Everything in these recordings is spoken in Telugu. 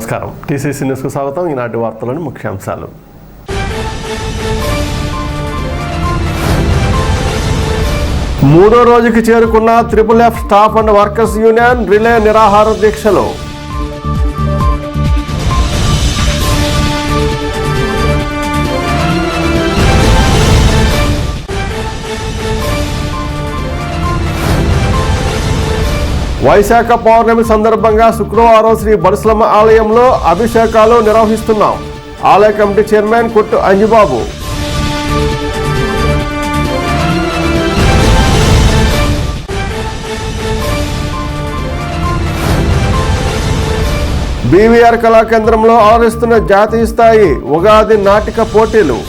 నమస్కారం. టీసీసీ న్యూస్కు స్వాగతం. ఈనాటి వార్తలను ముఖ్యాంశాలు. మూడో రోజుకి చేరుకున్న triple F staff and workers union relay నిరాహార దీక్షలో. వైశాఖ పౌర్ణమి సందర్భంగా శుక్రవారం శ్రీ బరుసలమ్మ ఆలయంలో అభిషేకాలు నిర్వహిస్తున్నాం. ఆలయ కమిటీ చైర్మన్ కొట్టు అంజిబాబు. బీవీఆర్ కళాకేంద్రంలో ఆలోచిస్తున్న జాతీయ స్థాయి ఉగాది నాటిక పోటీలు.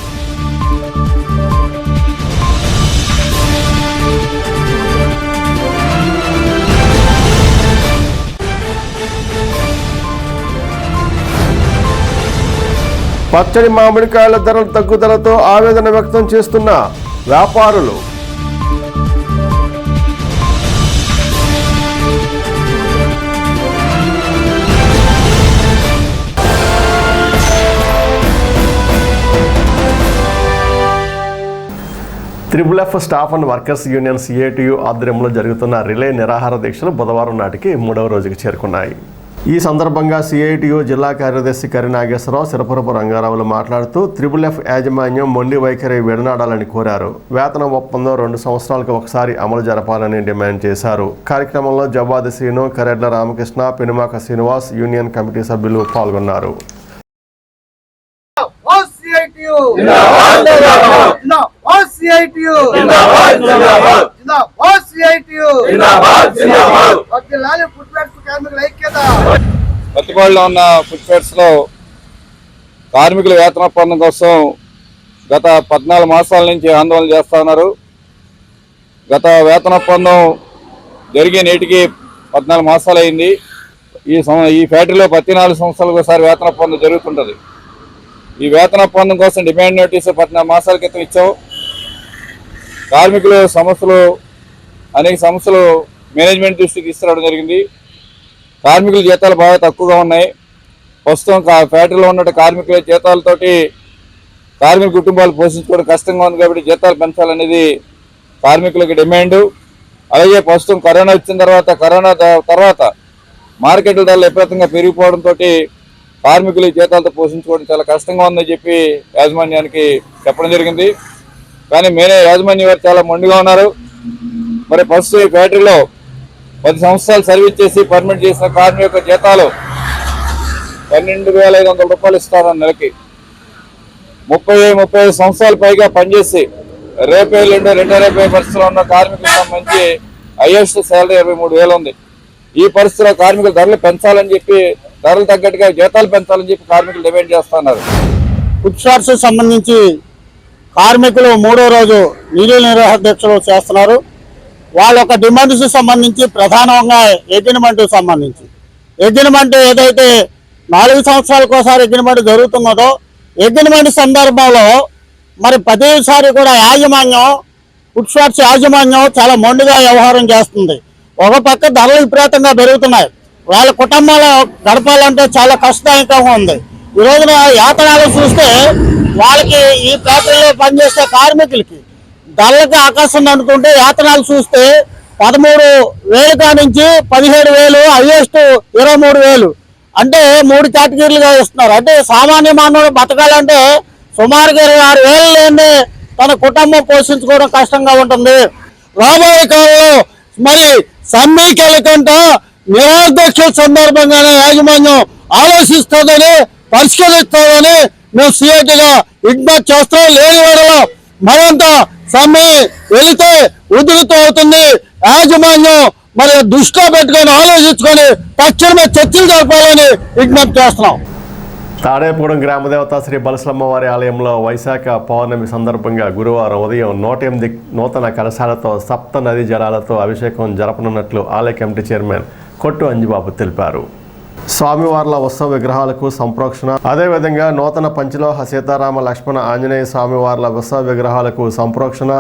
పచ్చడి మామిడికాయల ధరల తగ్గుదలతో ఆవేదన వ్యక్తం చేస్తున్న వ్యాపారులు. Triple F staff and workers union CITU ఆధ్వర్యంలో జరుగుతున్న రిలే నిరాహార దీక్షలు బుధవారం నాటికి మూడవ రోజుకి చేరుకున్నాయి. ఈ సందర్భంగా సిఐటియు జిల్లా కార్యదర్శి కరినాగేశ్వరరావు సిరపురపు రంగారావులు మాట్లాడుతూ త్రిబుల్ ఎఫ్ యాజమాన్యం మొండి వైఖరి విడనాడాలని కోరారు. వేతన ఒప్పందం రెండు సంవత్సరాలకు ఒకసారి అమలు జరపాలని డిమాండ్ చేశారు. కార్యక్రమంలో జవాది శ్రీను కరెడ్ల రామకృష్ణ పెనుమాక శ్రీనివాస్ యూనియన్ కమిటీ సభ్యులు పాల్గొన్నారు. జిందాబాద్ కార్మికుల ఐక్యత. పత్తిపాడులో ఉన్న ఫుడ్ ఫెయిర్స్లో కార్మికుల వేతన ఒప్పందం కోసం గత పద్నాలుగు మాసాల నుంచి ఆందోళన చేస్తా ఉన్నారు. గత వేతన ఒప్పందం జరిగే నేటికి పద్నాలుగు మాసాలు అయింది ఈ ఈ ఫ్యాక్టరీలో ప్రతి నాలుగు సంవత్సరాలకు ఒకసారి వేతన ఒప్పందం జరుగుతుంటుంది. ఈ వేతన ఒప్పందం కోసం డిమాండ్ నోటీసు పద్నాలుగు మాసాల క్రితం ఇచ్చాం. కార్మికులు సమస్యలు అనేక సమస్యలు మేనేజ్మెంట్ దృష్టికి తీసుకురావడం జరిగింది. కార్మికుల జీతాలు బాగా తక్కువగా ఉన్నాయి. ప్రస్తుతం కా- ఫ్యాక్టరీలో ఉన్న కార్మికుల జీతాలతోటి కార్మిక కుటుంబాలు పోషించుకోవడం కష్టంగా ఉంది కాబట్టి జీతాలు పెంచాలనేది కార్మికులకి డిమాండ్. అలాగే ప్రస్తుతం కరోనా వచ్చిన తర్వాత కరోనా తర్వాత మార్కెట్ల ధరలు విపరీతంగా పెరిగిపోవడంతో కార్మికులు జీతాలతో పోషించుకోవడం చాలా కష్టంగా ఉందని చెప్పి యాజమాన్యానికి చెప్పడం జరిగింది. కానీ మేనే యాజమాన్యం వారు చాలా మొండిగా ఉన్నారు. మరి ప్రస్తుతం ఈ ఫ్యాక్టరీలో పది సంవత్సరాలు సర్వీస్ చేసి పర్మిట్ చేసిన కార్మికుల యొక్క జీతాలు పన్నెండు వేల ఐదు వందల రూపాయలు ఇస్తారు నెలకి. ముప్పై ముప్పై ఐదు సంవత్సరాల పైగా పనిచేసి రేపే రెండు రెండో రేపే పరిస్థితిలో ఉన్న కార్మికులకు సంబంధించి హైయెస్ట్ శాలరీ ఇరవై మూడు వేలు ఉంది. ఈ పరిస్థితిలో కార్మికుల ధరలు పెంచాలని చెప్పి ధరలు తగ్గట్టుగా జీతాలు పెంచాలని చెప్పి కార్మికులు డిమాండ్ చేస్తున్నారు. ఫుడ్ షాప్స్ సంబంధించి కార్మికులు మూడో రోజు నిధుల నిర్వహణ దీక్షలు చేస్తున్నారు. వాళ్ళ యొక్క డిమాండ్స్ సంబంధించి ప్రధానంగా అగ్రిమెంట్ సంబంధించి. అగ్రిమెంట్ ఏదైతే నాలుగు సంవత్సరాలకు ఒకసారి అగ్రిమెంట్ జరుగుతున్నదో అగ్రిమెంట్ సందర్భంలో మరి ప్రతిసారి కూడా యాజమాన్యం ఫుడ్ షాప్స్ యాజమాన్యం చాలా మొండిగా వ్యవహారం చేస్తుంది. ఒక పక్క ధరలు విపరీతంగా పెరుగుతున్నాయి. వాళ్ళ కుటుంబాలు గడపాలంటే చాలా కష్టదాయకంగా ఉంది. ఈ రోజున యాతనాలు చూస్తే వాళ్ళకి ఈ ఫ్యాక్టరీలో పనిచేసే కార్మికులకి ధరలకు ఆకాశం అనుకుంటే యాతనాలు చూస్తే పదమూడు వేలు కానించి నుంచి పదిహేడు వేలు హైయెస్ట్ ఇరవై మూడు వేలు. అంటే మూడు కేటగిరీలుగా ఇస్తున్నారు. అంటే సామాన్య మానవుడు బతకాలంటే సుమారుగా ఇరవై ఆరు వేలు లేని తన కుటుంబం పోషించుకోవడం కష్టంగా ఉంటుంది. రాబోయే కాలంలో మరి సమ్మెకెళ్ళకుండా నిరాధ్యక్ష సందర్భంగానే యాజమాన్యం ఆలోచిస్తుందని పరిష్కరిస్తుందని మేము సిఐటిగా విజ్ఞప్తి చేస్తాం లేని వేళలో మరింత సమ్మె వెళితే ఉధృతం అవుతుంది. యాజమాన్యం మరి దృష్టిలో పెట్టుకొని ఆలోచించుకొని తక్షణమే చర్చలు జరపాలని విజ్ఞప్తి చేస్తున్నాం. తాడేపూడెం గ్రామదేవత శ్రీ బలసలమ్మవారి ఆలయంలో వైశాఖ పౌర్ణమి సందర్భంగా గురువారం ఉదయం నూట ఎనిమిది నూతన కలశాలతో సప్త నదీ జలాలతో అభిషేకం జరపనున్నట్లు ఆలయ కమిటీ చైర్మన్ కొట్టు అంజిబాబు తెలిపారు. స్వామివార్ల ఉత్సవ విగ్రహాలకు సంప్రోక్షణ. అదేవిధంగా నూతన పంచలోహ సీతారామ లక్ష్మణ ఆంజనేయ స్వామివార్ల ఉత్సవ విగ్రహాలకు సంప్రోక్షణ.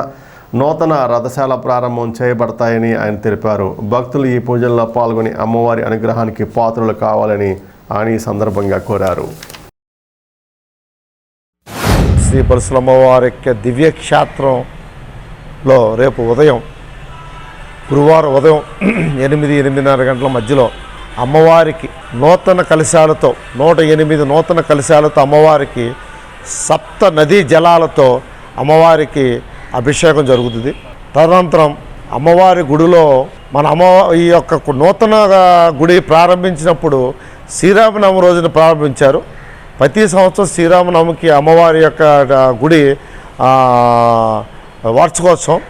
నూతన రథశాల ప్రారంభం చేయబడతాయని ఆయన తెలిపారు. భక్తులు ఈ పూజల్లో పాల్గొని అమ్మవారి అనుగ్రహానికి పాత్రలు కావాలని ఆయన ఈ సందర్భంగా కోరారు. శ్రీ పరశురమ్మవారి యొక్క దివ్యక్షేత్రంలో రేపు ఉదయం గురువారం ఉదయం ఎనిమిది ఎనిమిదిన్నర గంటల మధ్యలో అమ్మవారికి నూతన కలశాలతో నూట ఎనిమిది నూతన కలశాలతో అమ్మవారికి సప్త నదీ జలాలతో అమ్మవారికి అభిషేకం జరుగుతుంది. తదనంతరం అమ్మవారి గుడిలో మన అమ్మ ఈ యొక్క నూతన గుడి ప్రారంభించినప్పుడు శ్రీరామనవమి రోజున ప్రారంభించారు. ప్రతి సంవత్సరం శ్రీరామనవమికి అమ్మవారి యొక్క గుడి వార్షికోత్సవం.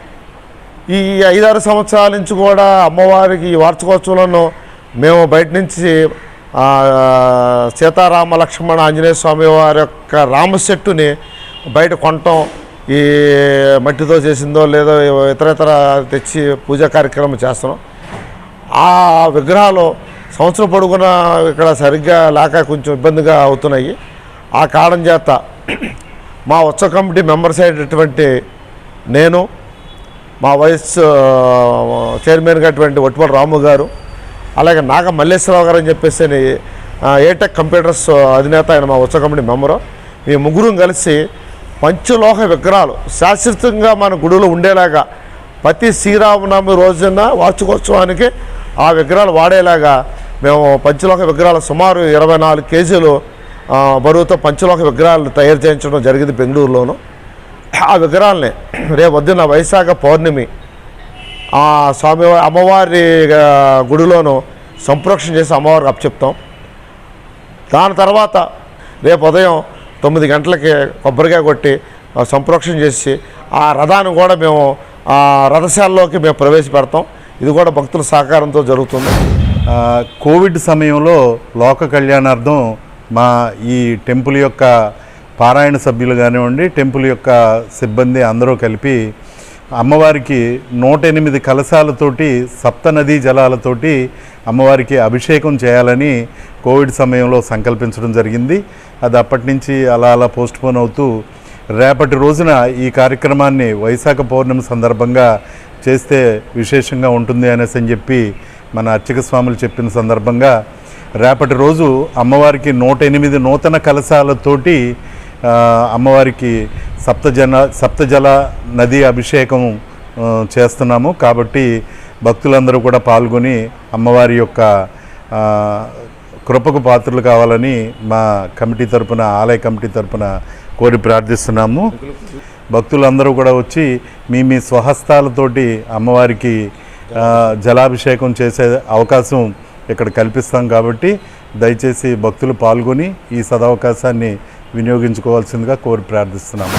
ఈ ఐదారు సంవత్సరాల నుంచి కూడా అమ్మవారికి ఈ వార్షికోత్సవంలో మేము బయట నుంచి సీతారామ లక్ష్మణ ఆంజనేయ స్వామి వారి యొక్క రామ చెట్టుని బయట కొనటం ఈ మట్టితో చేసిందో లేదో ఇతర ఇతర తెచ్చి పూజా కార్యక్రమం చేస్తున్నాం. ఆ విగ్రహాలు సంవత్సరం పొడుగున ఇక్కడ సరిగ్గా లేక కొంచెం ఇబ్బందిగా అవుతున్నాయి. ఆ కారణం చేత మా ఉత్సవ కమిటీ మెంబర్స్ అయినటువంటి నేను మా వైస్ చైర్మన్గా అటువంటి ఒట్టుపల్లి రాము గారు అలాగే నాగ మల్లేశ్వరరావు గారు అని చెప్పేసి ఏటెక్ కంప్యూటర్స్ అధినేత ఆయన మా ఉత్సవ కమిటీ మెంబరు. మీ ముగ్గురం కలిసి పంచలోహ విగ్రహాలు శాశ్వతంగా మన గుడిలో ఉండేలాగా ప్రతి శ్రీరామనవమి రోజున వార్షికోత్సవానికి ఆ విగ్రహాలు వాడేలాగా మేము పంచలోహ విగ్రహాలు సుమారు ఇరవై నాలుగు కేజీలు బరువుతో పంచలోహ విగ్రహాలు తయారు చేయించడం జరిగింది బెంగళూరులోను. ఆ విగ్రహాలని రేపు వద్దున వైశాఖ పౌర్ణమి ఆ స్వామి అమ్మవారి గుడిలోనూ సంప్రోక్షణ చేసి అమ్మవారికి అప్పచెప్తాం. దాని తర్వాత రేపు ఉదయం తొమ్మిది గంటలకి కొబ్బరికాయ కొట్టి సంప్రోక్షణ చేసి ఆ రథాన్ని కూడా మేము ఆ రథశాలలోకి మేము ప్రవేశపెడతాం. ఇది కూడా భక్తుల సహకారంతో జరుగుతుంది. కోవిడ్ సమయంలో లోక కళ్యాణార్థం మా ఈ టెంపుల్ యొక్క పారాయణ సభ్యులు కానివ్వండి టెంపుల్ యొక్క సిబ్బంది అందరూ కలిపి అమ్మవారికి నూట ఎనిమిది కలశాలతోటి సప్త నదీ జలాలతోటి అమ్మవారికి అభిషేకం చేయాలని కోవిడ్ సమయంలో సంకల్పించడం జరిగింది. అది అప్పటి నుంచి అలా అలా పోస్ట్పోన్ అవుతూ రేపటి రోజున ఈ కార్యక్రమాన్ని వైశాఖ పౌర్ణమి సందర్భంగా చేస్తే విశేషంగా ఉంటుంది అనేసి అని చెప్పి మన అర్చక స్వాములు చెప్పిన సందర్భంగా రేపటి రోజు అమ్మవారికి నూట ఎనిమిది నూతన కలశాలతోటి అమ్మవారికి సప్తజన సప్తజల నది అభిషేకం చేస్తున్నాము. కాబట్టి భక్తులందరూ కూడా పాల్గొని అమ్మవారి యొక్క కృపకు పాత్రలు కావాలని మా కమిటీ తరపున ఆలయ కమిటీ తరపున కోరి ప్రార్థిస్తున్నాము. భక్తులందరూ కూడా వచ్చి మీ మీ స్వహస్తాలతోటి అమ్మవారికి జలాభిషేకం చేసే అవకాశం ఇక్కడ కల్పిస్తాం. కాబట్టి దయచేసి భక్తులు పాల్గొని ఈ సదవకాశాన్ని వినియోగించుకోవాల్సిందిగా కోరి ప్రార్థిస్తున్నాము.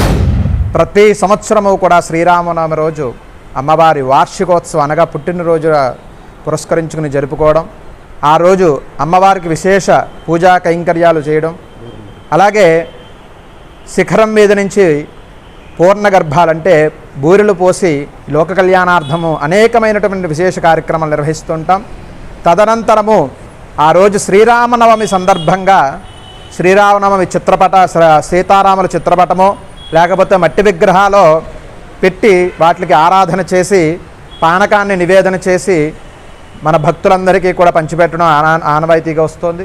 ప్రతి సంవత్సరము కూడా శ్రీరామనవమి రోజు అమ్మవారి వార్షికోత్సవం అనగా పుట్టినరోజు పురస్కరించుకుని జరుపుకోవడం ఆ రోజు అమ్మవారికి విశేష పూజా కైంకర్యాలు చేయడం అలాగే శిఖరం మీద నుంచి పూర్ణ గర్భాలంటే బూరెలు పోసి లోక కళ్యాణార్థము అనేకమైనటువంటి విశేష కార్యక్రమాలు నిర్వహిస్తుంటాం. తదనంతరము ఆ రోజు శ్రీరామనవమి సందర్భంగా శ్రీరామనవమి చిత్రపట సీతారాముల చిత్రపటము లేకపోతే మట్టి విగ్రహాలు పెట్టి వాటికి ఆరాధన చేసి పానకాన్ని నివేదన చేసి మన భక్తులందరికీ కూడా పంచిపెట్టడం ఆనా ఆనవాయితీగా వస్తుంది.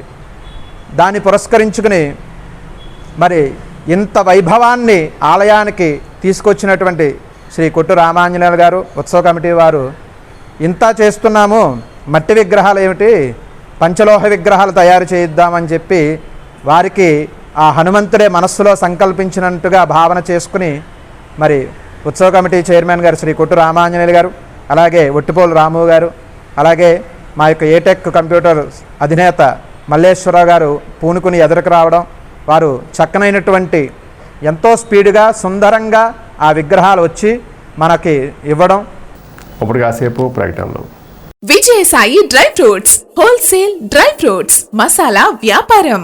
దాన్ని పురస్కరించుకుని మరి ఇంత వైభవాన్ని ఆలయానికి తీసుకొచ్చినటువంటి శ్రీ కొట్టు రామాంజనేయులు గారు ఉత్సవ కమిటీ వారు ఇంత చేస్తున్నాము మట్టి విగ్రహాలు ఏమిటి? పంచలోహ విగ్రహాలు తయారు చేయిద్దామని చెప్పి వారికి ఆ హనుమంతుడే మనస్సులో సంకల్పించినట్టుగా భావన చేసుకుని మరి ఉత్సవ కమిటీ చైర్మన్ గారు శ్రీ కొట్టు రామాంజనేయులు గారు అలాగే ఒట్టిపోలు రాము గారు అలాగే మా యొక్క ఏటెక్ కంప్యూటర్ అధినేత మల్లేశ్వరరావు గారు పూనుకుని ఎదురుకు రావడం వారు చక్కనైనటువంటి ఎంతో స్పీడ్గా సుందరంగా ఆ విగ్రహాలు వచ్చి మనకి ఇవ్వడం. ఇప్పుడు కాసేపు ప్రకటనలు. Vijayasai dry fruits wholesale dry fruits masala వ్యాపారం.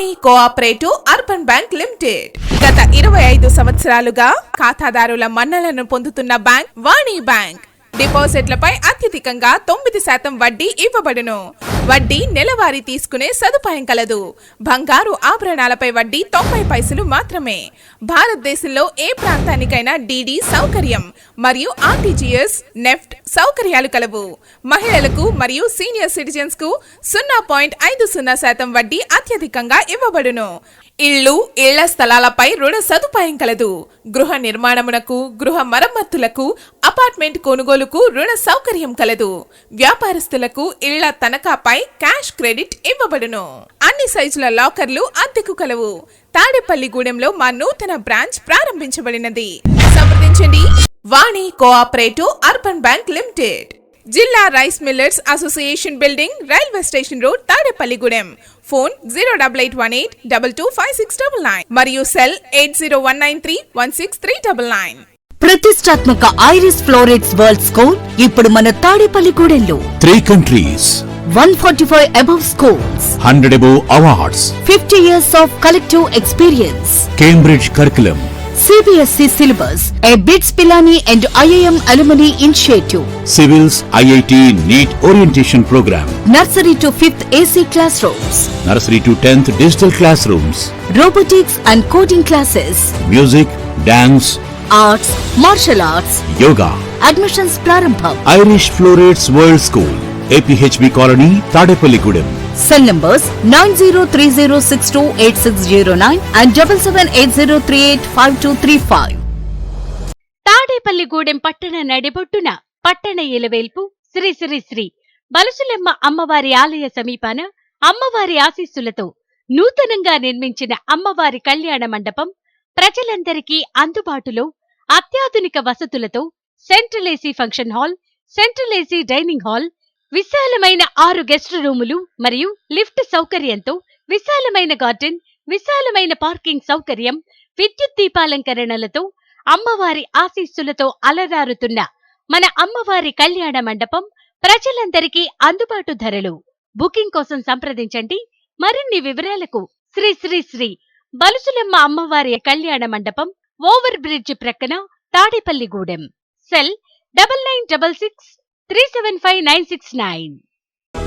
Vani cooperative urban bank limited. గత ఇరవై ఐదు సంవత్సరాలుగా ఖాతాదారుల మన్నలను పొందుతున్న బ్యాంక్ వాణి బ్యాంక్. డిపాజిట్లపై అత్యధికంగా తొమ్మిది శాతం వడ్డీ ఇవ్వబడును. వడ్డీ నెలవారీ తీసుకునే సదుపాయం కలదు. బంగారు ఆభరణాలపై వడ్డీ తొంభై పైసలు మాత్రమే. భారతదేశంలో ఏ ప్రాంతానికైనా డీడీ సౌకర్యం మరియు ఆర్టీజీఎస్ నెఫ్ట్ సౌకర్యాలు కలవు. మహిళలకు మరియు సీనియర్ సిటిజన్స్కు సున్నా పాయింట్ ఐదు సున్నా శాతం వడ్డీ అత్యధికంగా ఇవ్వబడును. ఇళ్ళు ఇళ్ళ స్థలాలపై రుణ సదుపాయం కలదు. గృహ నిర్మాణమునకు గృహ మరమ్మతులకు అపార్ట్మెంట్ కొనుగోలుకు రుణ సౌకర్యం కలదు. వ్యాపారస్తులకు ఇళ్ళ తనఖాపై క్యాష్ క్రెడిట్ ఇవ్వబడును. అన్ని సైజుల లాకర్లు అద్దెకు కలవు. తాడేపల్లిగూడెంలో మా నూతన బ్రాంచ్ ప్రారంభించబడినది. సంప్రదించండి. Vani cooperative urban bank limited. జిల్లా rice millers association building railway station road Tadepalligudem. Phone zero double eight one eight double two five six double nine. మరియు cell eight zero one nine three one six three double nine. ప్రతిష్టాత్మక ఐరిస్ ఫ్లోరెట్స్ వరల్డ్ స్కోర్ ఇప్పుడు మన తాడేపల్లిగూడెంలో. Three countries, one forty five above scores 100 above awards, fifty years of collective experience Cambridge curriculum, CBSE syllabus a BITS Pilani and IIM alumni initiative civils, IIT, NEET orientation program, nursery to fifth AC class rooms nursery to 10th digital classrooms, robotics and coding classes music, dance, arts martial arts yoga. Admissions ప్రారంభం Irish Florets World School, APHB Colony, Tadepalligudem. Cell numbers nine zero three zero six two eight six zero nine and double seven eight zero three eight five two three five. Tadepalligudem పట్టణ నడిబొట్టున పట్టణ ఇలవేల్పు శ్రీ శ్రీ శ్రీ బలసులెమ్మ అమ్మవారి ఆలయ సమీపాన అమ్మవారి ఆశీస్సులతో నూతనంగా నిర్మించిన అమ్మవారి కళ్యాణ మండపం ప్రజలందరికీ అందుబాటులో అత్యాధునిక వసతులతో central AC function hall central AC dining hall విశాలమైన ఆరు గెస్ట్ రూములు మరియు లిఫ్ట్ సౌకర్యంతో విశాలమైన గార్డెన్ విశాలమైన పార్కింగ్ సౌకర్యం విద్యుత్ దీపాలంకరణలతో అమ్మవారి ఆశీస్సులతో అలరారుతున్న మన అమ్మవారి కళ్యాణ మండపం ప్రజలందరికీ అందుబాటు ధరలు. బుకింగ్ కోసం సంప్రదించండి. మరిన్ని వివరాలకు శ్రీ శ్రీ శ్రీ బలుసులమ్మ అమ్మవారి కళ్యాణ మండపం ఓవర్ బ్రిడ్జ్ ప్రక్కన Tadepalligudem. Cell double nine double six three seven five nine six nine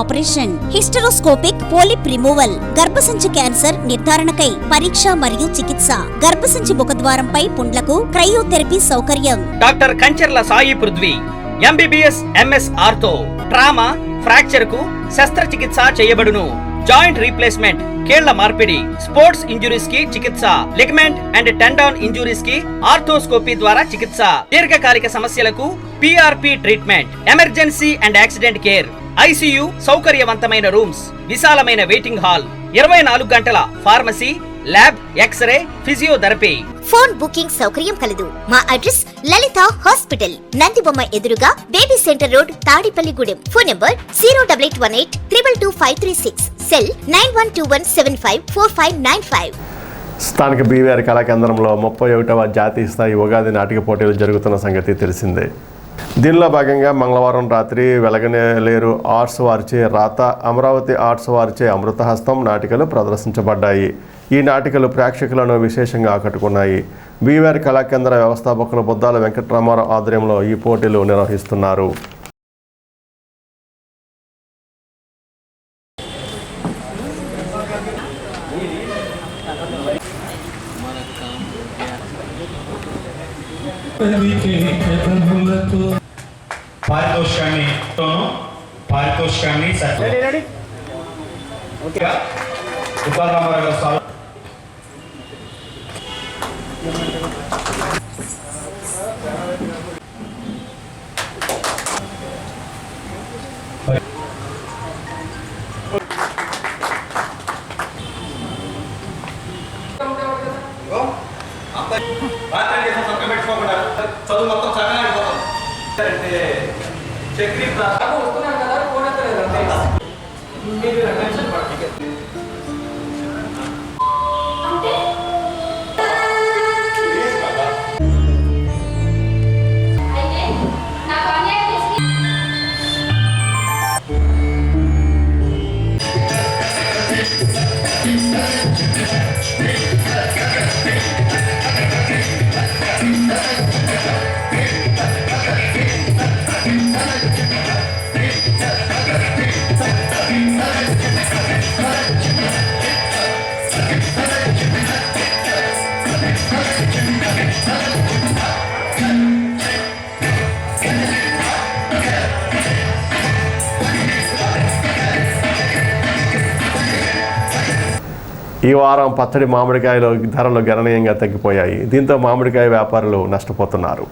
operation. Hysteroscopic polyp removal గర్భసంచి క్యాన్సర్ నిర్ధారణకై పరీక్ష మరియు చికిత్స. గర్భసంచి ముఖద్వారంపై పుండ్లకు క్రయోథెరపీ సౌకర్యం. Doctor Kancharla Sai Prithvi MBBS MS ortho trauma ఫ్రాక్చర్కు శస్త్రచికిత్స చేయబడును. జాయింట్ రీప్లేస్మెంట్ కేళ్ళ మార్పిడి స్పోర్ట్స్ ఇంజురీస్కి చికిత్స. లిగమెంట్ అండ్ టెండాన్ ఇంజురీస్కి ఆర్థోస్కోపీ ద్వారా చికిత్స. దీర్ఘకాలిక సమస్యలకు PRP treatment emergency and accident care ICU సౌకర్యవంతమైన రూమ్స్ విశాలమైన వెయిటింగ్ హాల్ ఇరవై నాలుగు గంటల pharmacy lab x-ray physiotherapy phone booking సౌకర్యం కలదు. మా అడ్రస్ లలిత హాస్పిటల్ నందిబొమ్మ ఎదురుగా baby centre road Tadepalligudem. Phone number zero double eight one eight triple two five three six. Cell nine one two one seven five four five nine five. స్థానిక బీవీఆర్ కళాకేంద్రంలో ముప్పై ఒకటవ జాతీయ స్థాయి ఉగాది నాటిక పోటీలు జరుగుతున్న సంగతి తెలిసిందే. దీనిలో భాగంగా మంగళవారం రాత్రి వెలగనేలేరు ఆర్ట్స్ వారిచే రాత అమరావతి ఆర్ట్స్ వారిచే అమృతహస్తం నాటికలు ప్రదర్శించబడ్డాయి. ఈ నాటికలు ప్రేక్షకులను విశేషంగా ఆకట్టుకున్నాయి. బీవీఆర్ కళాకేంద్ర వ్యవస్థాపకులు బుద్దాల వెంకటరామారావు ఆధ్వర్యంలో ఈ పోటీలు నిర్వహిస్తున్నారు. పారితోషికాన్ని పారితోషికాన్ని ఉపారామారావు చదువు మొత్తం చక్కగా అంటే చక్రీ వస్తున్నాం కదా ఈ వారం పచ్చడి మామిడికాయలు ధరలు గణనీయంగా తగ్గిపోయాయి. దీంతో మామిడికాయ వ్యాపారులు నష్టపోతున్నారు.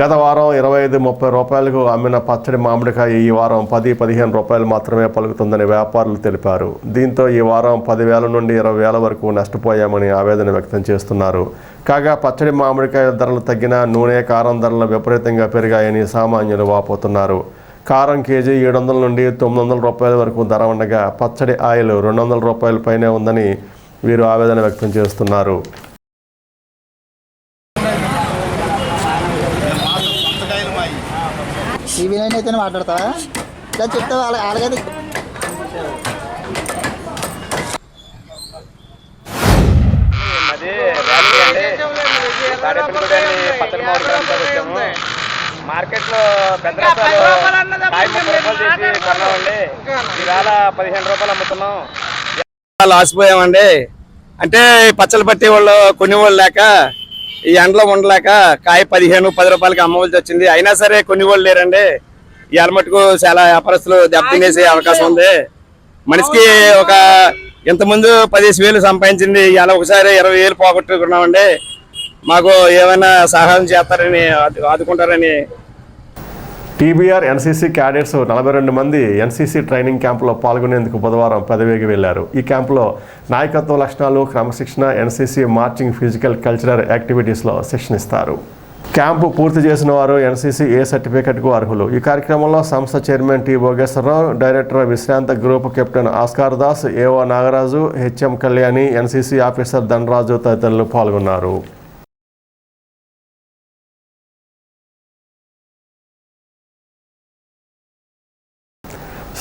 గత వారం ఇరవై ఐదు ముప్పై రూపాయలకు అమ్మిన పచ్చడి మామిడికాయ ఈ వారం పది పదిహేను రూపాయలు మాత్రమే పలుకుతుందని వ్యాపారులు తెలిపారు. దీంతో ఈ వారం పదివేల నుండి ఇరవై వేల వరకు నష్టపోయామని ఆవేదన వ్యక్తం చేస్తున్నారు. కాగా పచ్చడి మామిడికాయ ధరలు తగ్గినా నూనె కారం ధరలు విపరీతంగా పెరిగాయని సామాన్యులు వాపోతున్నారు. కారం కేజీ ఏడు వందల నుండి తొమ్మిది వందల రూపాయల వరకు ధర ఉండగా పచ్చడి ఆయిల్ రెండు వందల రూపాయల పైనే ఉందని వీరు ఆవేదన వ్యక్తం చేస్తున్నారు. అయితేనే మాట్లాడతావా? ఇలా చెప్తావా? అలాగైతే మార్కెట్లో పెద్ద రసాలు కాయ ముప్పై రూపాయలు కొన్నామండి. ఇవాళ పదిహేను రూపాయలు అమ్ముతున్నాం. లాసిపోయామండి అంటే ఈ పచ్చళ్ళు పట్టే వాళ్ళు కొన్ని వాళ్ళు లేక ఈ ఎండలో ఉండలేక కాయ పదిహేను పది రూపాయలకి అమ్మవలసి వచ్చింది. అయినా సరే కొన్ని వాళ్ళు లేరండి. ఇవాళ మటుకు చాలా వ్యాపారస్తులు దెబ్బతినేసే అవకాశం ఉంది. మనిషికి ఒక ఇంతకుముందు పదిహేను వేలు సంపాదించింది. ఇవాళ ఒకసారి ఇరవై వేలు పోగొట్టుకున్నామండి. మాకు ఏమైనా సహాయం చేస్తారని ఆదు- ఆదుకుంటారని టీబీఆర్ ఎన్సీసీ క్యాడెట్స్ నలభై రెండు మంది ఎన్సీసీ ట్రైనింగ్ క్యాంపులో పాల్గొనేందుకు బుధవారం పదవికి వెళ్ళారు ఈ క్యాంపులో నాయకత్వ లక్షణాలు క్రమశిక్షణ ఎన్సీసీ మార్చింగ్ ఫిజికల్ కల్చరల్ యాక్టివిటీస్లో శిక్షణ ఇస్తారు. క్యాంపు పూర్తి చేసిన వారు ఎన్సీసీ ఏ సర్టిఫికెట్కు అర్హులు? ఈ కార్యక్రమంలో సంస్థ చైర్మన్ టి భోగేశ్వరరావు డైరెక్టర్ విశ్రాంత group captain Oscar Das AO Nagaraju HM Kalyani NCC officer Dhanaraju తదితరులు పాల్గొన్నారు.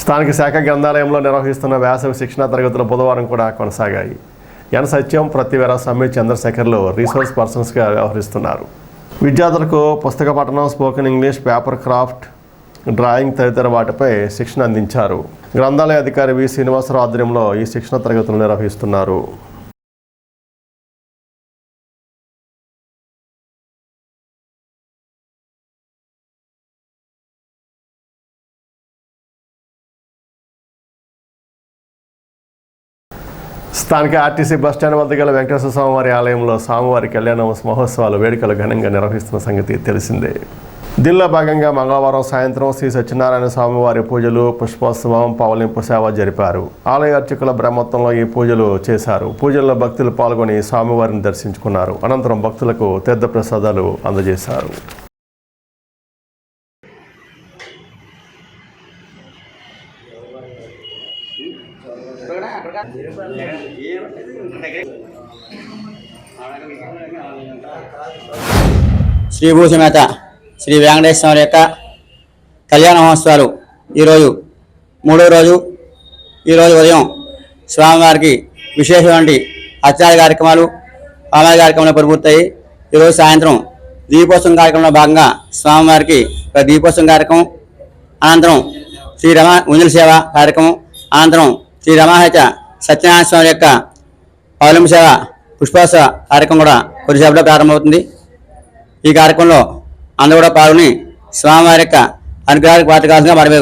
స్థానిక శాఖ గ్రంథాలయంలో నిర్వహిస్తున్న వేసవి శిక్షణా తరగతులు బుధవారం కూడా కొనసాగాయి. ఎన్ సత్యం ప్రతివేర సమ్మె చంద్రశేఖర్లు రీసోర్స్ పర్సన్స్గా వ్యవహరిస్తున్నారు. విద్యార్థులకు పుస్తక పఠనం spoken English paper craft drawing తదితర వాటిపై శిక్షణ అందించారు. గ్రంథాలయ అధికారి వి శ్రీనివాసరావు ఆధ్వర్యంలో ఈ శిక్షణ తరగతులు నిర్వహిస్తున్నారు. స్థానిక ఆర్టీసీ బస్టాండ్ వద్ద గల వెంకటేశ్వర స్వామివారి ఆలయంలో స్వామివారి కళ్యాణ మహోత్సవాలు వేడుకలు ఘనంగా నిర్వహిస్తున్న సంగతి తెలిసిందే. దీనిలో భాగంగా మంగళవారం సాయంత్రం శ్రీ సత్యనారాయణ స్వామివారి పూజలు పుష్పోత్సవం పవలింపు సేవ జరిపారు. ఆలయ అర్చకుల బ్రహ్మత్వంలో ఈ పూజలు చేశారు. పూజల్లో భక్తులు పాల్గొని స్వామివారిని దర్శించుకున్నారు. అనంతరం భక్తులకు తీర్థ ప్రసాదాలు అందజేశారు. శ్రీభూషమేత శ్రీ వెంకటేశ్వర యొక్క కళ్యాణ మహోత్సవాలు ఈరోజు మూడో రోజు ఈరోజు ఉదయం స్వామివారికి విశేషమైన అత్యాల కార్యక్రమాలు ఆలయ కార్యక్రమాలు పరిపూర్తాయి ఈరోజు సాయంత్రం దీపోత్సవం కార్యక్రమంలో భాగంగా స్వామివారికి ఒక దీపోత్సవం కార్యక్రమం అనంతరం శ్రీ రమా ఉంజల సేవ కార్యక్రమం అనంతరం శ్రీ రమాహత సత్యనారాయణ స్వామి యొక్క పౌలం సేవ పుష్పోత్సవ కార్యక్రమం కూడా కొద్దిసేపట్లో ప్రారంభమవుతుంది. ఈ కార్యక్రమంలో అందరూ కూడా పాల్గొని స్వామివారి యొక్క అనుగ్రహానికి పాత్ర కావాల్సిందిగా మనమే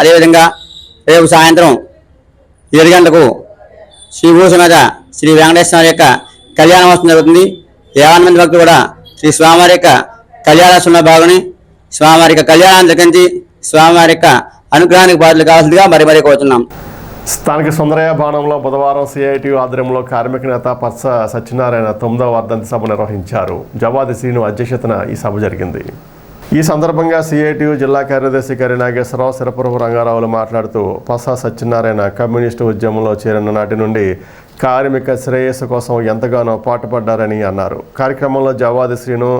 అదేవిధంగా రేపు సాయంత్రం ఏడు గంటలకు శ్రీ భూసమేత శ్రీ వెంకటేశ్వర యొక్క కళ్యాణోత్సవం జరుగుతుంది. యావన్ మంది భక్తులు కూడా శ్రీ స్వామివారి యొక్క కళ్యాణోత్సవంలో భాగమని స్వామివారి యొక్క కళ్యాణాన్ని దక్కించి స్వామివారి యొక్క అనుగ్రహానికి పాత్రలు కావాల్సిందిగా మరి మరీ కోరుతున్నాం స్థానిక సుందరయ్య భవనంలో బుధవారం సిఐటి ఆధ్వర్యంలో కార్మిక నేత పచ్చ సత్యనారాయణ తొమ్మిదవ వర్ధంతి సభ నిర్వహించారు. జవాది శ్రీను అధ్యక్షతన ఈ సభ జరిగింది. ఈ సందర్భంగా సిఐటియు జిల్లా కార్యదర్శి కరి నాగేశ్వరరావు సిరపురపు రంగారావులు మాట్లాడుతూ పస సత్యనారాయణ కమ్యూనిస్టు ఉద్యమంలో చేరిన నాటి నుండి కార్మిక శ్రేయస్సు కోసం ఎంతగానో పాటుపడ్డారని అన్నారు. కార్యక్రమంలో జవాది శ్రీను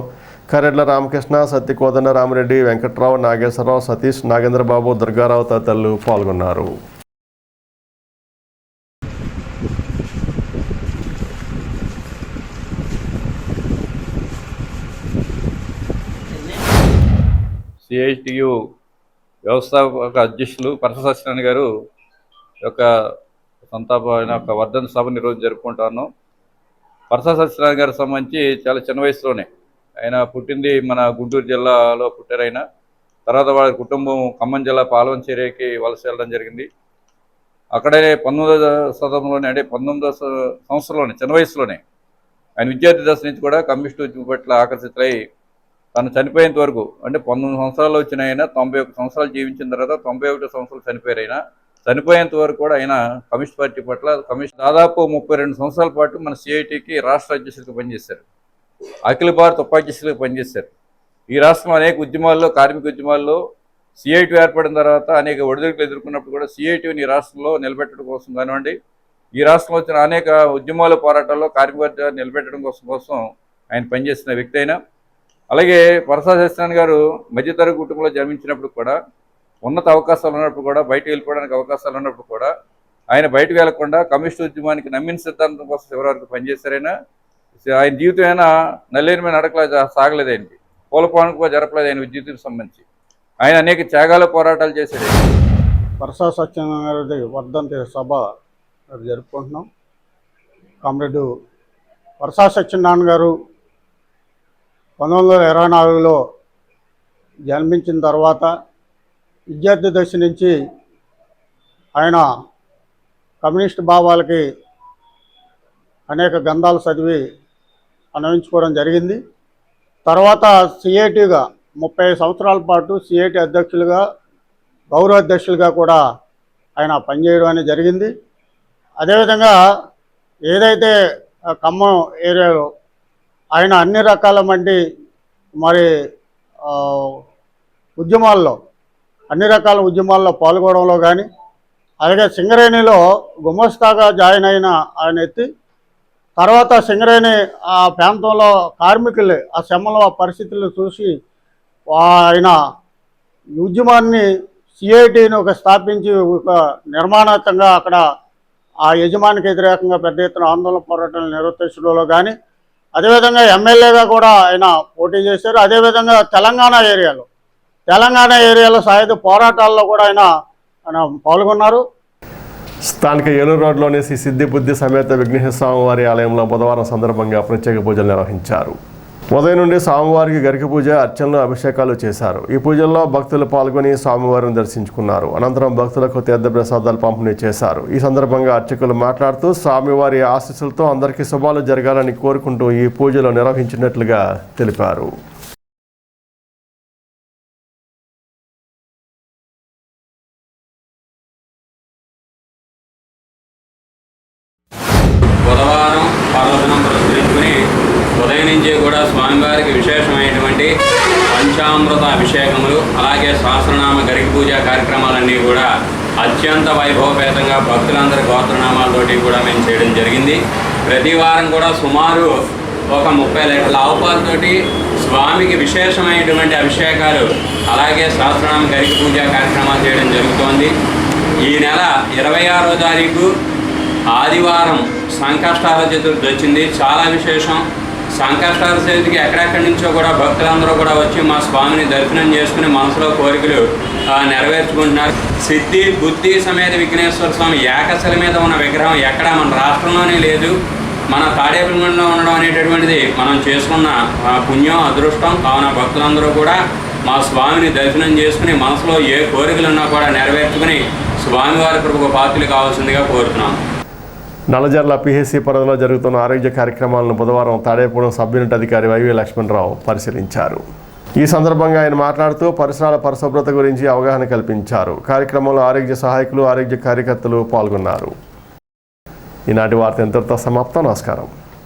కరెడ్ల రామకృష్ణ సత్యకోదండ రామరెడ్డి వెంకట్రావు నాగేశ్వరరావు సతీష్ నాగేంద్రబాబు దుర్గారావు తదితరులు పాల్గొన్నారు. సిఐటియు వ్యవస్థాపక అధ్యక్షులు పరస సత్యనారాయణ గారు యొక్క సంతాపమైన ఒక వర్ధన సభను ఈరోజు జరుపుకుంటాను. పరస సత్యనారాయణ గారికి సంబంధించి చాలా చిన్న వయసులోనే ఆయన పుట్టింది మన గుంటూరు జిల్లాలో పుట్టారైన తర్వాత వాళ్ళ కుటుంబం ఖమ్మం జిల్లా పాలవంచేరికి వలస వెళ్ళడం జరిగింది. అక్కడే పంతొమ్మిదవ శతంలోనే అంటే పంతొమ్మిదవ స- సంవత్సరంలోనే చిన్న వయసులోనే ఆయన విద్యార్థి దశ నుంచి కూడా కమ్యూనిస్టు పట్ల ఆకర్షితులై తను చనిపోయేంత వరకు అంటే పంతొమ్మిది సంవత్సరాలు వచ్చిన ఆయన తొంభై ఒక సంవత్సరాలు జీవించిన తర్వాత తొంభై ఒకటి సంవత్సరాలు చనిపోయారు ఆయన. చనిపోయేంత వరకు కూడా ఆయన కమ్యూనిస్ట్ పార్టీ పట్ల కమ్యూనిస్ట్ దాదాపు ముప్పై రెండు సంవత్సరాల పాటు మన సిఐటికి రాష్ట్ర అధ్యక్షుడిగా పనిచేశారు. అఖిల భారత ఉపాధ్యక్షులుగా పనిచేశారు. ఈ రాష్ట్రం అనేక ఉద్యమాల్లో కార్మిక ఉద్యమాల్లో సిఐటి ఏర్పడిన తర్వాత అనేక ఒడిదుడుకులు ఎదుర్కొన్నప్పుడు కూడా సిఐటిని ఈ రాష్ట్రంలో నిలబెట్టడం కోసం కానివ్వండి ఈ రాష్ట్రంలో వచ్చిన అనేక ఉద్యమాల పోరాటాల్లో కార్మిక నిలబెట్టడం కోసం కోసం ఆయన పనిచేసిన వ్యక్తి అయినా అలాగే వరసా సత్యనారాయణ గారు మధ్యతరగతి కుటుంబంలో జన్మించినప్పుడు కూడా ఉన్నత అవకాశాలు ఉన్నప్పుడు కూడా బయటకు వెళ్ళిపోవడానికి అవకాశాలు ఉన్నప్పుడు కూడా ఆయన బయటకు వెళ్ళకుండా కమ్యూనిస్ట్ ఉద్యమానికి నమ్మిన సిద్ధాంతం కోసం చివరి వరకు పనిచేశారైనా ఆయన జీవితం అయినా నల్లేని మీద నడకలా సాగలేదు ఆయనకి కూడా జరపలేదు ఆయన జీవితం సంబంధించి. ఆయన అనేక త్యాగాల పోరాటాలు చేశాడు వరసా సత్యనారాయణ గారి వర్ధంతి సభ జరుపుకుంటున్నాం. కామ్రేడు వరసా సత్యనారాయణ గారు పంతొమ్మిది వందల ఇరవై నాలుగులో జన్మించిన తర్వాత విద్యార్థి దశ నుంచి ఆయన కమ్యూనిస్ట్ భావాలకి అనేక గ్రంథాలు చదివి అన్వయించుకోవడం జరిగింది. తర్వాత సిఐటిగా ముప్పై సంవత్సరాల పాటు సిఐటి అధ్యక్షులుగా గౌరవ అధ్యక్షులుగా కూడా ఆయన పనిచేయడం అనేది జరిగింది. అదేవిధంగా ఏదైతే ఖమ్మం ఏరియాలో ఆయన అన్ని రకాల మంది మరి ఉద్యమాల్లో అన్ని రకాల ఉద్యమాల్లో పాల్గొనడంలో కానీ అలాగే సింగరేణిలో గుమస్తాగా జాయిన్ అయిన ఆయన ఎత్తి తర్వాత సింగరేణి ఆ ప్రాంతంలో కార్మికులు ఆ శ్రమలో ఆ పరిస్థితులు చూసి ఆయన ఉద్యమాన్ని సిఐటిని ఒక స్థాపించి ఒక నిర్మాణాత్మకంగా అక్కడ ఆ యజమానికి వ్యతిరేకంగా పెద్ద ఎత్తున ఆందోళన పోరాటాలు నిర్వర్తించడంలో కానీ అదేవిధంగా ఎమ్మెల్యేగా కూడా ఆయన పోటీ చేశారు. అదేవిధంగా తెలంగాణ ఏరియాలో తెలంగాణ ఏరియాలో సాయుధ పోరాటాల్లో కూడా ఆయన ఆయన పాల్గొన్నారు. స్థానిక ఏలూరు రోడ్లోని శ్రీ సిద్ధి బుద్ధి సమేత విఘ్నేశ్వర స్వామివారి ఆలయంలో బుధవారం సందర్భంగా ప్రత్యేక పూజలు నిర్వహించారు. ఉదయం నుండి స్వామివారికి గరిక పూజ అర్చనలు అభిషేకాలు చేశారు. ఈ పూజల్లో భక్తులు పాల్గొని స్వామివారిని దర్శించుకున్నారు. అనంతరం భక్తులకు తీర్థ ప్రసాదాలు పంపిణీ చేశారు. ఈ సందర్భంగా అర్చకులు మాట్లాడుతూ స్వామివారి ఆశీస్సులతో అందరికీ శుభాలు జరగాలని కోరుకుంటూ ఈ పూజలు నిర్వహించినట్లుగా తెలిపారు బుధవారం పర్వదినం పురస్కరించుకుని ఉదయం నుంచే కూడా స్వామివారికి విశేషమైనటువంటి పంచామృత అభిషేకములు అలాగే సహస్రనామ గరిక పూజ కార్యక్రమాలన్నీ కూడా అత్యంత వైభవపేతంగా భక్తులందరి గోత్రనామాలతోటి కూడా మేము చేయడం జరిగింది ప్రతి వారం కూడా సుమారు ఒక ముప్పై లీటర్ల ఒకటి స్వామికి విశేషమైనటువంటి అభిషేకాలు అలాగే సహస్రనామ గరిక పూజ కార్యక్రమాలు చేయడం జరుగుతోంది. ఈ నెల ఇరవై ఆరో తారీఖు ఆదివారం సంకష్టాల చతుర్థి వచ్చింది. చాలా విశేషం. సంకష్టాల చతుర్థికి ఎక్కడెక్కడి నుంచో కూడా భక్తులందరూ కూడా వచ్చి మా స్వామిని దర్శనం చేసుకుని మనసులో కోరికలు నెరవేర్చుకుంటున్నారు. సిద్ధి బుద్ధి సమేత విఘ్నేశ్వర స్వామి ఏకశల మీద ఉన్న విగ్రహం ఎక్కడ మన రాష్ట్రంలోనే లేదు. మన తాడేపల్లిగూడెంలో ఉండడం అనేటటువంటిది మనం చేసుకున్న పుణ్యం అదృష్టం కావున భక్తులందరూ కూడా మా స్వామిని దర్శనం చేసుకుని మనసులో ఏ కోరికలు ఉన్నా కూడా నెరవేర్చుకుని స్వామివారి కృపకు పాత్రలు కావాల్సిందిగా కోరుతున్నాం. నల్లజర్ల పిహెసి పరిధిలో జరుగుతున్న ఆరోగ్య కార్యక్రమాలను బుధవారం తాడేపూడెం సబ్ యూనిట్ అధికారి వైవి లక్ష్మణరావు పరిశీలించారు. ఈ సందర్భంగా ఆయన మాట్లాడుతూ పరిసరాల పరిశుభ్రత గురించి అవగాహన కల్పించారు. కార్యక్రమంలో ఆరోగ్య సహాయకులు ఆరోగ్య కార్యకర్తలు పాల్గొన్నారు. ఈనాటి వార్త ఇంతటితో సమాప్తం. నమస్కారం.